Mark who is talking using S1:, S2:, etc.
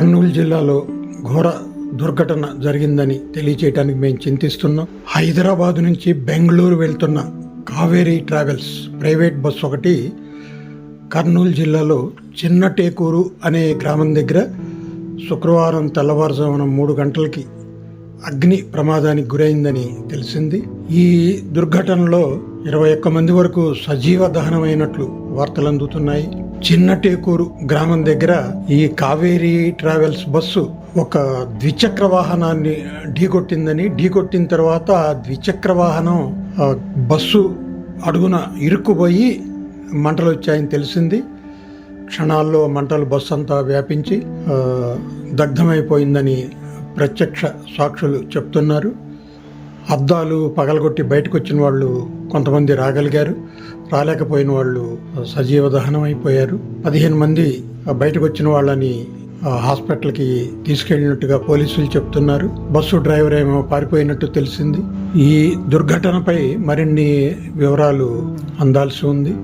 S1: కర్నూలు జిల్లాలో ఘోర దుర్ఘటన జరిగిందని తెలియచేయడానికి మేము చింతిస్తున్నాం. హైదరాబాద్ నుంచి బెంగళూరు వెళ్తున్న కావేరీ ట్రావెల్స్ ప్రైవేట్ బస్సు ఒకటి కర్నూలు జిల్లాలో చిన్న టేకూరు అనే గ్రామం దగ్గర శుక్రవారం తెల్లవారుజామున మూడు గంటలకి అగ్ని ప్రమాదానికి గురైందని తెలిసింది. ఈ దుర్ఘటనలో ఇరవై ఒక్క మంది వరకు సజీవ దహనమైనట్లు వార్తలు అందుతున్నాయి చిన్న టేకూరు గ్రామం దగ్గర ఈ కావేరీ ట్రావెల్స్ బస్సు ఒక ద్విచక్ర వాహనాన్ని ఢీకొట్టిందని ఢీకొట్టిన తర్వాత ఆ ద్విచక్ర వాహనం బస్సు అడుగున ఇరుక్కుపోయి మంటలు వచ్చాయని తెలిసింది. క్షణాల్లో మంటలు బస్సు అంతా వ్యాపించి దగ్ధమైపోయిందని ప్రత్యక్ష సాక్షులు చెప్తున్నారు. అద్దాలు పగలగొట్టి బయటకు వచ్చిన వాళ్ళు కొంతమంది రాగలిగారు. రాలేకపోయిన వాళ్ళు సజీవ దహనం అయిపోయారు పదిహేను మంది బయటకు వచ్చిన వాళ్ళని హాస్పిటల్కి తీసుకెళ్ళినట్టుగా పోలీసులు చెప్తున్నారు. బస్సు డ్రైవర్ ఏమో పారిపోయినట్టు తెలిసింది. ఈ దుర్ఘటనపై మరిన్ని వివరాలు అందాల్సి ఉంది.